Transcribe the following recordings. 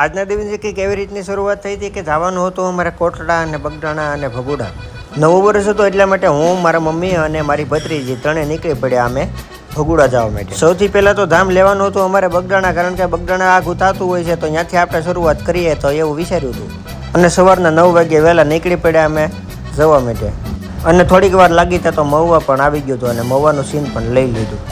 આજના દિવસે કંઈક એવી રીતની શરૂઆત થઈ હતી કે જવાનું હતું અમારે કોટડા અને બગડાણા અને ભગુડા. નવું વર્ષ હતું એટલા માટે હું, મારા મમ્મી અને મારી ભત્રીજી ત્રણે નીકળી પડ્યા અમે ભગુડા જવા માટે. સૌથી પહેલાં તો ધામ લેવાનું હતું અમારે બગડાણા, કારણ કે બગડાણા આઘું થતું હોય છે, તો ત્યાંથી આપણે શરૂઆત કરીએ તો એવું વિચાર્યું હતું. અને સવારના નવ વાગે વહેલા નીકળી પડ્યા અમે જવા માટે. અને થોડીક વાર લાગી ત્યાં તો મહુવા પણ આવી ગયું હતું અને મહુવાનું સીન પણ લઈ લીધું.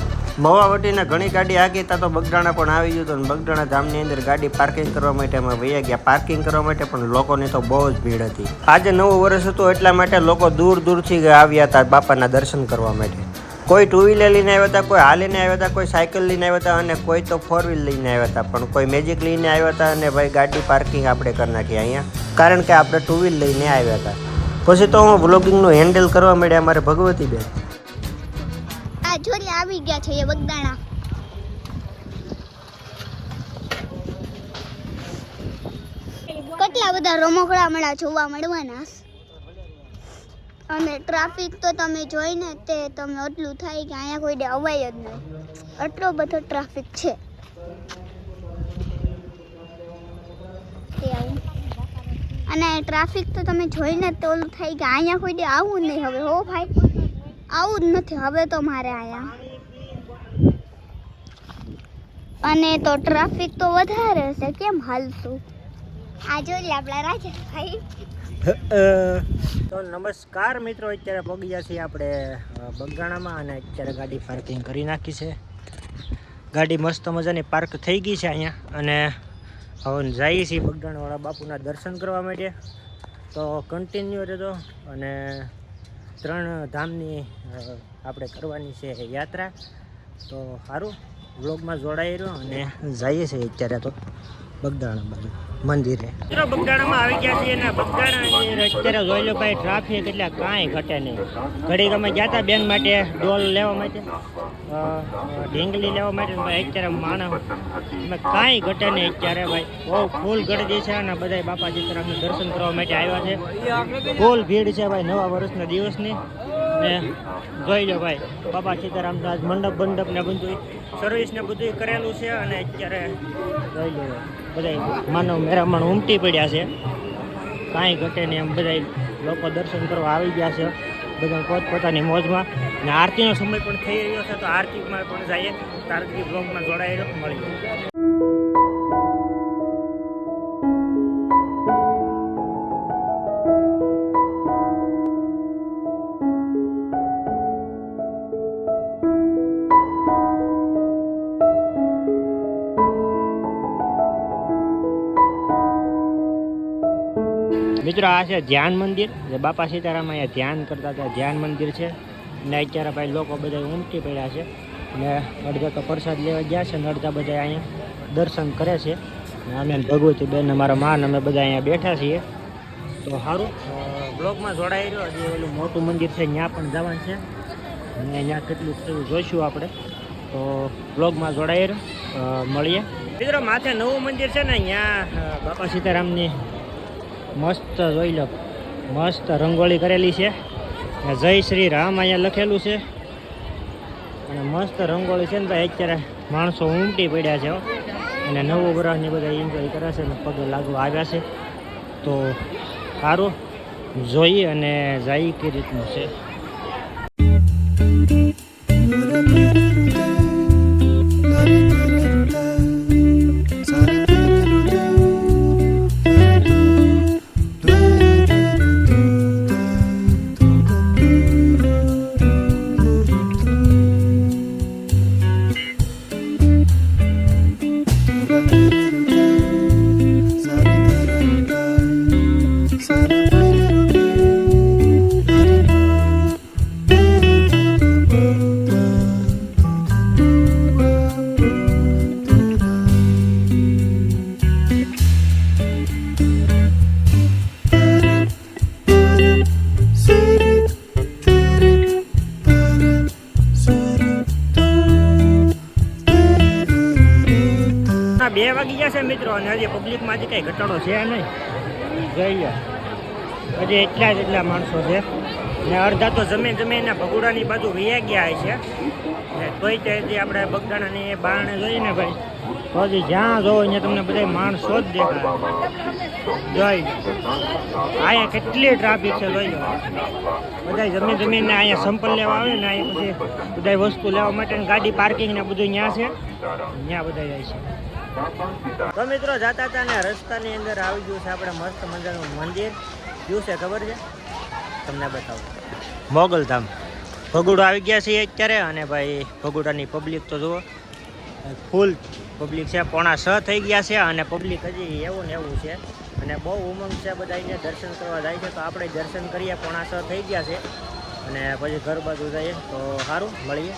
મહુવા વટીને ઘણી ગાડી આગી હતા તો બગડાણા પણ આવી ગયું હતું બગડાણા ધામની અંદર ગાડી પાર્કિંગ કરવા માટે અમે વૈયા ગયા. પાર્કિંગ કરવા માટે પણ લોકોની તો બહુ જ ભીડ હતી. આજે નવું વર્ષ હતું એટલા માટે લોકો દૂર દૂરથી આવ્યા હતા બાપાના દર્શન કરવા માટે. કોઈ ટુ વ્હીલર લઈને આવ્યા હતા, કોઈ હાલીને આવ્યા હતા, કોઈ સાયકલ લઈને આવ્યા હતા અને કોઈ તો ફોર વ્હીલ લઈને આવ્યા હતા. પણ કોઈ મેજિક લઈને આવ્યા હતા અને ભાઈ ગાડી પાર્કિંગ આપણે કરી નાખી અહીંયા. કારણ કે આપણે ટુ વ્હીલ લઈને આવ્યા હતા. પછી તો હું વ્લોગિંગનું હેન્ડલ કરવા માંડ્યા અમારે ભગવતી બેન આવી ગયા છે એ બગદાણા કેટલા બધા રમકડા મળ્યા જોવા મળવાના? અને ટ્રાફિક તો તમે જોઈને તે તમે એટલું થાય કે અહીંયા કોઈ અવાય જ નહીં. એટલો બધો ટ્રાફિક છે. અને ટ્રાફિક તો તમે જોઈને તો ઓલું થાય કે અહીંયા કોઈ ડે આવું જ નહીં હવે, હો ભાઈ. આવું જ નથી, હવે તો મારે આયા અને તો ટ્રાફિક તો વધારે હશે કેમ હાલતું? આ જોઈએ આપણા રાજેશભાઈ. તો નમસ્કાર મિત્રો, અત્યારે પગી છીએ આપણે બગાણામાં અને અત્યારે ગાડી પાર્કિંગ કરી નાખી છે. ગાડી મસ્ત મજાની પાર્ક થઈ ગઈ છે અહીંયા અને હવે જઈએ છીએ બગદાણાવાળા બાપુના દર્શન કરવા માટે. તો કન્ટિન્યુ રહેતો અને ત્રણ ધામની આપણે કરવાની છે યાત્રા. તો સારું વ્લોગમાં જોડાઈ રહ્યો અને જઈએ છીએ અત્યારે તો બગદાણા બાજુ, મંદિરે. બગદાણામાં આવી ગયા છીએ ને બગદાણા અત્યારે જોઈ લો ભાઈ ટ્રાફિક એટલે કાંઈ ઘટે નહીં. ઘડીક અમે ગયા હતા બેન માટે ડોલ લેવા માટે ઢીંગલી લેવા માટે ભાઈ અત્યારે માણસ અમે કાંઈ ઘટે નહીં અત્યારે ભાઈ. બહુ ફૂલ ગળદી છે અને બધા બાપા સીતારામનું દર્શન કરવા માટે આવ્યા છે. ફૂલ ભીડ છે ભાઈ નવા વર્ષના દિવસની. ને જોઈ લો ભાઈ બાપા સીતારામ આજ મંડપ મંડપ ને બધું સર્વિસ ને બધું કરેલું છે અને અત્યારે જોઈ લો બધા માનવ મેરામણ ઉમટી પડ્યા છે. કાંઈ ઘટે નહીં એમ બધા લોકો દર્શન કરવા આવી ગયા છે. બધા પોતપોતાની મોજમાં ને આરતીનો સમય પણ થઈ રહ્યો છે, તો આરતીમાં પણ જઈએ. આરતી બ્લોગમાં જોડાઈ રહ્યો મિત્રો, આ છે ધ્યાન મંદિર. જે બાપા સીતારામ અહીંયા ધ્યાન કરતા હતા. ધ્યાન મંદિર છે. ને અત્યારે ભાઈ લોકો બધા ઉમટી પડ્યા છે. ને અડધા તો પ્રસાદ લેવા ગયા છે ને અડધા બધા અહીંયા દર્શન કરે છે. અમે ભગવતી બેન મારા માન અમે બધા અહીંયા બેઠા છીએ. તો સારું બ્લોગમાં જોડાઈ રહ્યો. હજી ઓલું મોટું મંદિર છે, ત્યાં પણ જવાનું છે. અને અહીંયા કેટલું થયું જોઈશું આપણે. તો બ્લોગમાં જોડાઈ રહ્યો. મળીએ. મિત્રો, માથે નવું મંદિર છે ને, અહીંયા બાપા સીતારામની મસ્ત જોઈ લો. મસ્ત રંગોળી કરેલી છે. જય શ્રી રામ અહીંયા લખેલું છે. અને મસ્ત રંગોળી છે ને ભાઈ, અત્યારે માણસો ઉમટી પડ્યા છે. અને નવું ને બધા એન્જોય કરે છે અને પગે લાગવા આવ્યા છે. તો સારું, જોઈએ અને જાય કે રીતનું છે. ના બે વાગી છે મિત્રો, અને હજી પબ્લિકમાંથી કંઈ ઘટાડો છે નહીં. જોઈએ હજી એટલા જ એટલા માણસો છે. ને અડધા તો જમીન જમીનના ભગુડાની બાજુ વૈયા ગયા છે. ને તોય ત્યાંથી આપણે બગદાણાની બારણે જોઈને ભાઈ, તો હજી જ્યાં જોવો અહીંયા તમને બધા માણસો જ દેખાય. જોઈ અહીંયા કેટલી ટ્રાફિક છે જોઈ બધા જમીન જમીનને અહીંયા સંપલ લેવા આવે ને અહીંયા પછી બધા વસ્તુ લેવા માટે ને ગાડી પાર્કિંગ ને બધું ત્યાં છે. ત્યાં બધા જાય છે. તો મિત્રો જતા હતા ને રસ્તાની અંદર આવી ગયું છે આપણે મસ્ત મજાનું મંદિર. કયું છે ખબર છે? તમને બતાવું. મોગલધામ. ભગુડો આવી ગયા છે અત્યારે અને ભાઈ ભગુડાની પબ્લિક તો જુઓ. ફૂલ પબ્લિક છે. પોણા છ થઈ ગયા છે અને પબ્લિક હજી એવું ને એવું છે. અને બહુ ઉમંગ છે બધા અહીંયા દર્શન કરવા જાય છે. તો આપણે દર્શન કરીએ. પોણા છ થઈ ગયા છે. અને પછી ઘર બાજુ જઈએ. તો સારું, મળીએ.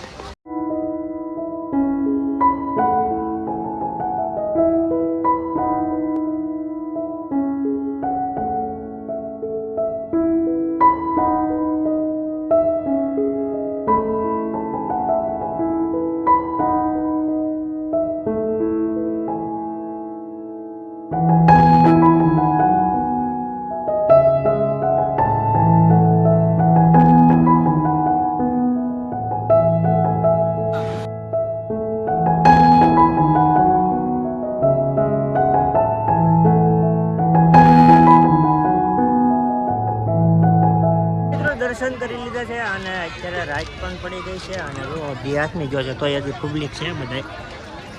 દર્શન કરી લીધા છે અને અત્યારે રાત પણ પડી ગઈ છે અને અભ્યાસની જો છે, તો હજી પબ્લિક છે બધાય.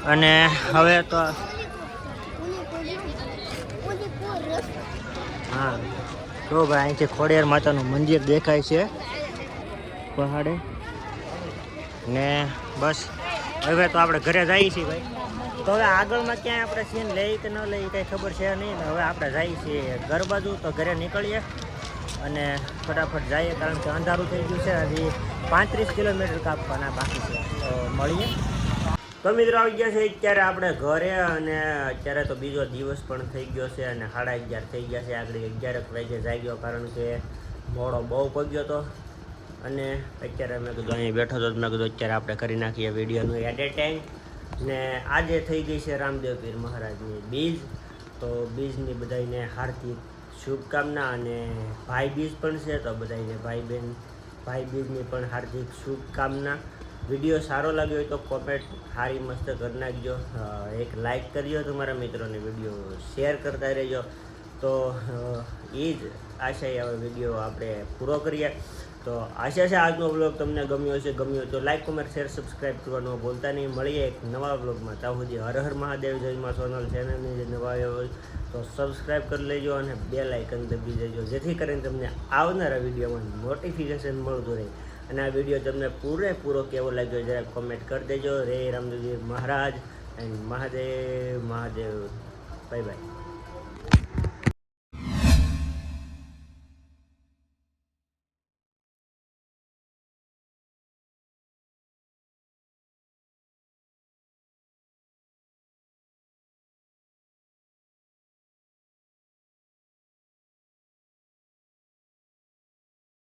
અને હવે તો હા. જો ભાઈ અહીંથી ખોડિયાર માતાનું મંદિર દેખાય છે પહાડે. ને બસ, હવે તો આપણે ઘરે જઈએ છીએ ભાઈ. તો હવે આગળમાં ક્યાંય આપણે સીન લઈ કે ન લઈ કંઈ ખબર છે નહીં હવે આપણે જઈએ છીએ ઘર બાજુ, તો ઘરે નીકળીએ અને ફટાફટ જઈએ, કારણ કે અંધારું થઈ ગયું છે, હજી પાંત્રીસ કિલોમીટર કાપવાના બાકી છે. તો મળીએ. તો મિત્રો આવી ગયા છે, અત્યારે આપણે ઘરે અને અત્યારે તો બીજો દિવસ પણ થઈ ગયો છે અને સાડા અગિયાર થઈ ગયા છે, આગળ અગિયાર વાગે જાગ્યો કારણ કે મોડો બહુ પગ્યો હતો અને અત્યારે મેં કીધું અહીં બેઠો હતો મેં કીધું અત્યારે આપણે કરી નાખીએ વિડીયોનું એડિટિંગ ને આજે થઈ ગઈ છે રામદેવ પીર મહારાજની બીજ. તો બીજની બધાને હાર્દિક શુભકામના અને ભાઈ બીજ પણ છે, તો બધાને ભાઈ બહેન ભાઈ બીજની પણ હાર્દિક શુભકામના. વીડિયો સારો લાગ્યો હોય તો કોમેન્ટ સારી મસ્ત કરી નાખજો. એક લાઈક કરજો તમારા મિત્રોને વીડિયો શેર કરતા રહેજો. તો એ જ આશય હવે વીડિયો આપણે પૂરો કરીએ. તો આશા છે આજનો બ્લોગ તમને ગમ્યો છે ગમ્યો તો લાઈક કોમેન્ટ શેર સબસ્ક્રાઈબ કરવાનું ભૂલતા નહીં. મળીએ એક નવા બ્લોગમાં ત્યાં સુધી હર હર મહાદેવ જયમાં સોનલ ચેનલની જે નવા હોય તો સબસ્ક્રાઈબ કરી લેજો અને બે લાઇકન દબી દેજો. જેથી કરીને તમને આવનારા વિડીયોમાં નોટિફિકેશન મળતું રહે. અને આ વીડિયો તમને પૂરેપૂરો કેવો લાગ્યો જરા કોમેન્ટ કરી દેજો. રે Ramdevji Maharaj and Mahadev Mahadev. Bye bye